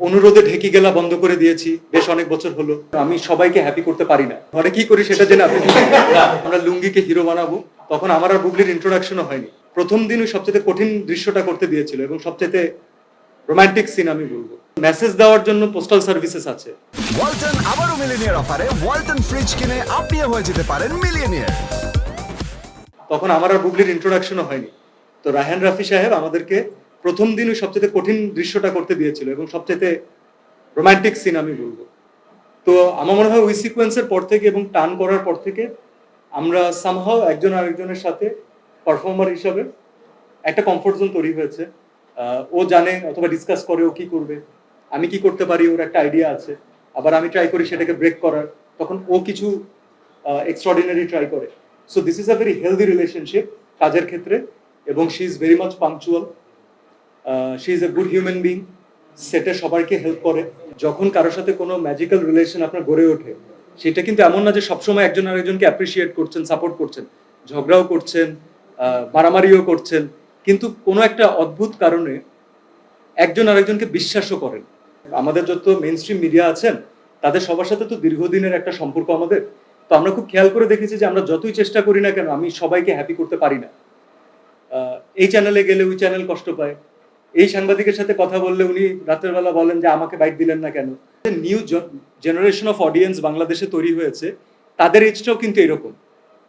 অনুরোধে ঢেকি গেলা বন্ধ করে দিয়েছি বেশ অনেক বছর হলো। আমি সবাইকে হ্যাপি করতে পারি না। ঘরে কি করি সেটা জেনে আপনি আমরা লুঙ্গিকে হিরো বানাবো তখন আমার আর বুবলির ইন্ট্রোডাকশনও হয়নি। প্রথম দিন ওই সবচেয়ে কঠিন দৃশ্যটা করতে দিয়েছিল এবং সবচেয়ে রোমান্টিক সিন আমি বলব। মেসেজ দেওয়ার জন্য পোস্টাল সার্ভিসেস আছে। ওয়ালটন আবারও মিলিনিয়ার অফারে ওয়ালটন ফ্রিজ কিনে আপনিও হয়ে যেতে পারেন মিলিয়নিয়ার তখন আমার আর বুবলির ইন্ট্রোডাকশনও হয়নি। তো রায়হান রাফি সাহেব আমাদেরকে প্রথম দিন ওই সবচেয়ে কঠিন দৃশ্যটা করতে দিয়েছিল এবং সবচেয়ে রোমান্টিক সিন আমি বলব। তো আমার মনে হয় ওই সিকোয়েন্সের পর থেকে এবং টান করার পর থেকে আমরা সামহাও একজন আরেকজনের সাথে পারফর্মার হিসাবে একটা কমফোর্ট জোন তৈরি হয়েছে। ও জানে অথবা ডিসকাস করে ও কি করবে, আমি কি করতে পারি, ওর একটা আইডিয়া আছে, আবার আমি ট্রাই করি সেটাকে ব্রেক করার, তখন ও কিছু এক্সট্রাঅর্ডিনারি ট্রাই করে। So this is a very healthy relationship কাজের ক্ষেত্রে এবং she is very much punctual she is a good human being সেটে সবাইকে হেল্প করে। যখন কারোর সাথে কোনো ম্যাজিক্যাল রিলেশন আপনার গড়ে ওঠে, সেটা কিন্তু এমন না যে সবসময় একজন আরেকজনকে অ্যাপ্রিসিয়েট করছেন সাপোর্ট করছেন। ঝগড়াও করছেন মারামারিও করছেন। কিন্তু কোনো একটা অদ্ভুত কারণে একজন আরেকজনকে বিশ্বাসও করেন। আমাদের যত মেইন স্ট্রিম মিডিয়া আছেন, তাদের সবার সাথে তো দীর্ঘদিনের একটা সম্পর্ক আমাদের। তো আমরা খুব খেয়াল করে দেখেছি যে আমরা যতই চেষ্টা করি না কেন, আমি সবাইকে হ্যাপি করতে পারি না। এই চ্যানেলে গেলে ওই চ্যানেল কষ্ট পায়। এই সাংবাদিকের সাথে কথা বললে উনি রাতের বেলা বলেন যে আমাকে বাইট দিলেন না কেন? নিউ জেনারেশন অফ অডিয়েন্স বাংলাদেশে তৈরি হয়েছে, তাদের এজটাও কিন্তু এরকম।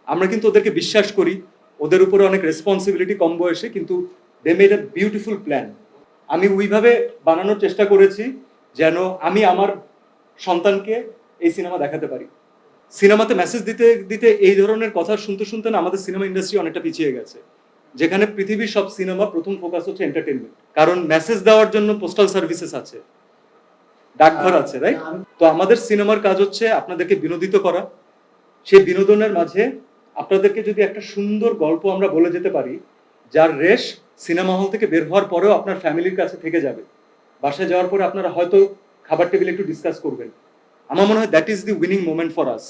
আমরা কিন্তু ওদেরকে বিশ্বাস করি, ওদের উপরে অনেক রেসপন্সিবিলিটি কম বয়সে, কিন্তু they made a beautiful plan আমি ওইভাবে বানানোর চেষ্টা করেছি যেন আমি আমার সন্তানকে এই সিনেমা দেখাতে পারি। সিনেমাতে মেসেজ দিতে দিতে এই ধরনের কথা শুনতে শুনতে না আমাদের সিনেমা ইন্ডাস্ট্রি অনেকটা পিছিয়ে গেছে। যেখানে পৃথিবীর সব সিনেমা প্রথম ফোকাস হচ্ছে এন্টারটেনমেন্ট কারণ মেসেজ দেওয়ার জন্য পোস্টাল সার্ভিসেস আছে। ডাকঘর আছে রাইট তো আমাদের সিনেমার কাজ হচ্ছে আপনাদেরকে বিনোদিত করা। সেই বিনোদনের মাঝে আপনাদেরকে যদি একটা সুন্দর গল্প আমরা বলে যেতে পারি যার রেশ সিনেমা হল থেকে বের হওয়ার পরেও আপনার ফ্যামিলির কাছে থেকে যাবে। বাসায় যাওয়ার পরে আপনারা হয়তো খাবার টেবিলে একটু ডিসকাস করবেন। আমার মনে হয় that is the winning moment for us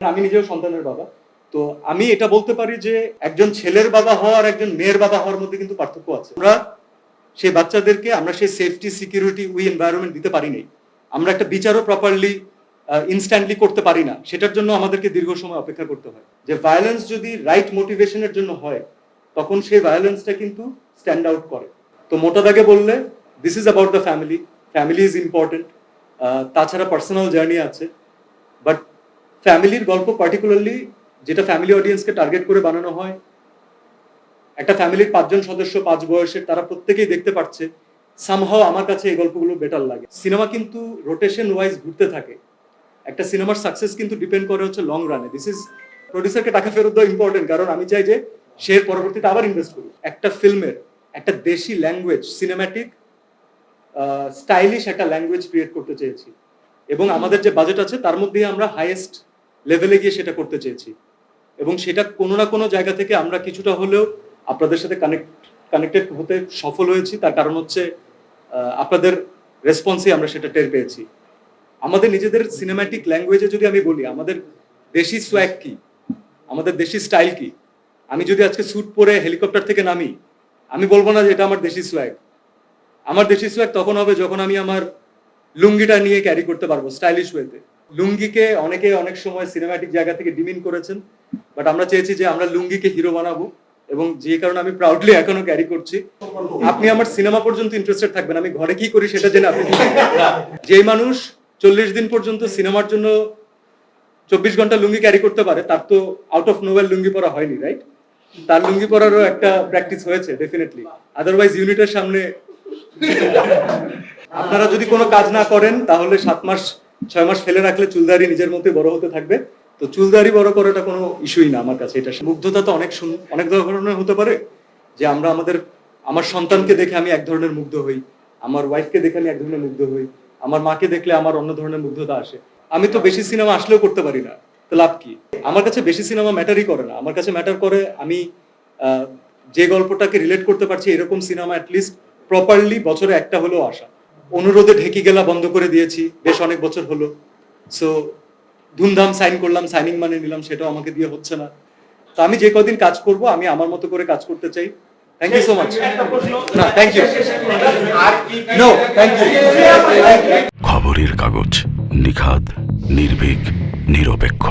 আমি নিজেও সন্তানের বাবা। তো আমি এটা বলতে পারি যে একজন ছেলের বাবা হওয়া আর একজন মেয়ের বাবা হওয়ার মধ্যে কিন্তু পার্থক্য আছে। আমরা সেই বাচ্চাদেরকে, আমরা সেই সেফটি সিকিউরিটি উই এনভায়রনমেন্ট দিতে পারি নাই। আমরা একটা বিচারও প্রপারলি ইনস্ট্যান্টলি করতে পারি না। সেটার জন্য আমাদেরকে দীর্ঘ সময় অপেক্ষা করতে হয়। যে ভায়োলেন্স যদি রাইট মোটিভেশনের জন্য হয়, তখন সেই ভায়োলেন্সটা কিন্তু স্ট্যান্ড আউট করে। তো মোটা দাগে বললে this is about the family family is important তাছাড়া পার্সোনাল জার্নি আছে। বাট ফ্যামিলির গল্প পার্টিকুলারলি যেটা ফ্যামিলি অডিয়েন্সকে টার্গেট করে বানানো হয়। একটা ফ্যামিলির পাঁচজন সদস্য পাঁচ বয়সের, তারা প্রত্যেকেই দেখতে পাচ্ছে সামহাও আমার কাছে এই গল্পগুলো বেটার লাগে। সিনেমা কিন্তু রোটেশন ওয়াইজ ঘুরতে থাকে। একটা সিনেমার সাকসেস কিন্তু ডিপেন্ড করে হচ্ছে লং রানে দিস ইজ প্রডিউসারকে টাকা ফেরত দেওয়া ইম্পর্টেন্ট কারণ আমি চাই যে সে পরবর্তীতে আবার ইনভেস্ট করুক। একটা ফিল্মের একটা দেশি ল্যাঙ্গুয়েজ সিনেম্যাটিক স্টাইলিশ একটা ল্যাঙ্গুয়েজ ক্রিয়েট করতে চেয়েছি। এবং আমাদের যে বাজেট আছে, তার মধ্যেই আমরা হাইয়েস্ট লেভেলে গিয়ে সেটা করতে চেয়েছি। এবং সেটা কোনো না কোনো জায়গা থেকে আমরা কিছুটা হলেও আপনাদের সাথে কানেক্ট কানেক্টেড হতে সফল হয়েছি। তার কারণ হচ্ছে আপনাদের রেসপন্সে আমরা সেটা টের পেয়েছি। আমাদের নিজেদের সিনেম্যাটিক ল্যাঙ্গুয়েজে যদি আমি বলি, আমাদের দেশি সোয়াগ কি? আমাদের দেশি স্টাইল কি? আমি যদি আজকে স্যুট পরে হেলিকপ্টার থেকে নামি, আমি বলব না যে এটা আমার দেশি সোয়াগ আমার দেশি সোয়াগ তখন হবে যখন আমি আমার লুঙ্গিটা নিয়ে ক্যারি করতে পারব স্টাইলিশ ওয়েতে লুঙ্গিকে অনেকে অনেক সময় সিনেমাটিক জায়গা থেকে ডিমিন করেছেন বাট আমরা চেয়েছি যে আমরা লুঙ্গিকে হিরো বানাবো এবং যে কারণে আমি প্রাউডলি এখনও ক্যারি করছি। আপনি আমার সিনেমা পর্যন্ত ইন্টারেস্টেড থাকবেন, আমি ঘরে কি করি সেটা জেনে আপনি যেই মানুষ চল্লিশ দিন পর্যন্ত সিনেমার জন্য চব্বিশ ঘণ্টা লুঙ্গি ক্যারি করতে পারে, তার তো আউট অফ নোভেল লুঙ্গি পরা হয়নি রাইট তার লুঙ্গি পরারও একটা প্র্যাকটিস হয়েছে ডেফিনেটলি আদারওয়াইজ ইউনিটের সামনে আপনারা যদি কোনো কাজ না করেন, তাহলে সাত মাস ছয় মাস ফেলে রাখলে চুলদারি নিজের মধ্যে বড় হতে থাকবে। তো চুলদারি বড় করাটা কোনো ইস্যুই না আমার কাছে। এটা মুগ্ধতা তো অনেক অনেক ধরনের হতে পারে যে আমরা আমাদের, আমার সন্তানকে দেখে আমি এক ধরনের মুগ্ধ হই, আমার ওয়াইফকে দেখে আমি এক ধরনের মুগ্ধ হই, আমার মাকে দেখলে আমার অন্য ধরনের মুগ্ধতা আসে। আমি তো বেশি সিনেমা আসলেও করতে পারি না। তো লাভ কি? আমার কাছে বেশি সিনেমা ম্যাটারই করে না। আমার কাছে ম্যাটার করে আমি যে গল্পটাকে রিলেট করতে পারছি এরকম সিনেমা অ্যাটলিস্ট প্রপারলি বছরে একটা হলেও আসা। অনুরোধে ঢেকি গেলা বন্ধ করে দিয়েছি, বেশ অনেক বছর হলো। সো ধুমধাম সাইন করলাম, সাইনিং মানে নিলাম, সেটাও আমাকে দিয়ে হচ্ছে না। তো আমি যে কদিন কাজ করব, আমি আমার মতো করে কাজ করতে চাই। থ্যাংক ইউ সো মাচ না thank you no thank you খবরের কাগজ নিখাদ, নির্ভীক, নিরপেক্ষ।